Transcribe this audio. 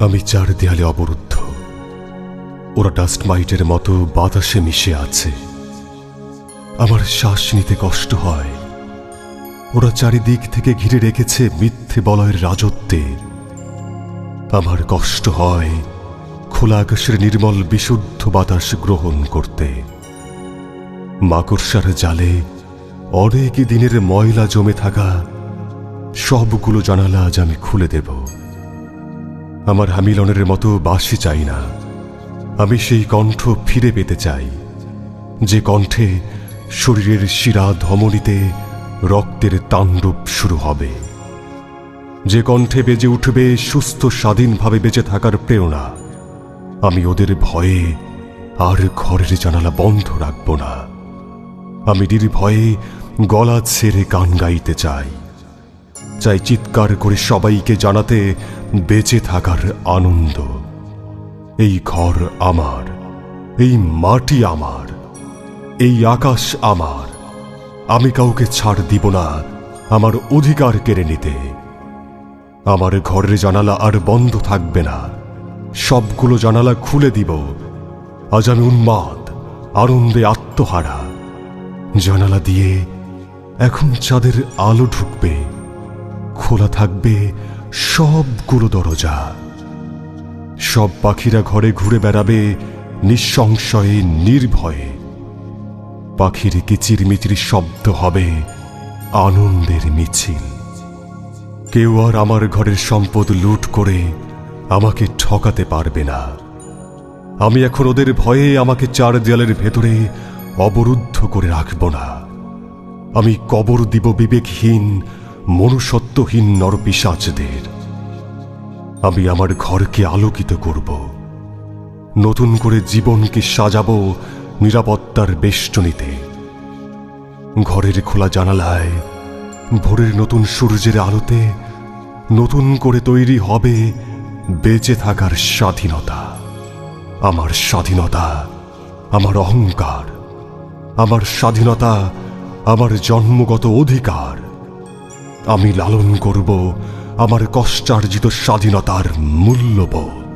আমি চার দেয়ালে অবরুদ্ধ। ওরা ডাস্ট মাইটের মতো বাতাসে মিশে আছে। আমার শ্বাস নিতে কষ্ট হয়। ওরা চারিদিক থেকে ঘিরে রেখেছে মিথ্যে বলয়ের রাজত্বে। আমার কষ্ট হয় খোলা আকাশের নির্মল বিশুদ্ধ বাতাস গ্রহণ করতে। মাকড়সার জালে অনেক দিনের ময়লা জমে থাকা সবগুলো জানালা আজ আমি খুলে দেব। আমার হামিলনের মতো বাসি চাই না। আমি সেই কণ্ঠ ফিরে পেতে চাই, যে কণ্ঠে শরীরের শিরা ধমনীতে রক্তের তাণ্ডব শুরু হবে। যে কণ্ঠে বেজে উঠবে সুস্থ স্বাধীনভাবে বেঁচে থাকার প্রেরণা, আমি ওদের ভয়ে আর ঘরের জানালা বন্ধ রাখব না। আমি নির্ভয়ে গলা ছেড়ে গান গাইতে চাই। চাই চিৎকার করে সবাইকে জানাতে বেঁচে থাকার আনন্দ। এই ঘর আমার, এই মাটি আমার, এই আকাশ আমার। আমি কাউকে ছাড় দিব না, আমার অধিকার কেড়ে নিতে। আমার ঘরের জানালা আর বন্ধ থাকবে না, সবগুলো জানালা খুলে দিব। আজ আমি উন্মাদ, আনন্দে আত্মহারা। জানালা দিয়ে এখন চাঁদের আলো ঢুকবে। খোলা থাকবে সবগুলো দরজা। সব পাখিরা ঘরে ঘুরে বেড়াবে নিঃসংশয়ে, নির্ভয়ে। পাখির কিচিরমিচির শব্দ হবে আনন্দের মিছিল। কেউ আর আমার ঘরের সম্পদ লুট করে আমাকে ঠকাতে পারবে না। আমি এখন ওদের ভয়ে আমাকে চার দেয়ালের ভেতরে অবরুদ্ধ করে রাখব না। আমি কবর দিব বিবেকহীন মনুষ্যত্বহীন নরপিসাচদের আমি আমার ঘরকে আলোকিত করব। নতুন করে জীবনকে সাজাবো নিরাপত্তার বেষ্টনীতে। ঘরের খোলা জানালায়, ভোরের নতুন সূর্যের আলোতে নতুন করে তৈরি হবে বেঁচে থাকার স্বাধীনতা। আমার স্বাধীনতা, আমার অহংকার, আমার স্বাধীনতা, আমার জন্মগত অধিকার। আমি লালন করব আমার কষ্টার্জিত স্বাধীনতার মূল্যবোধ।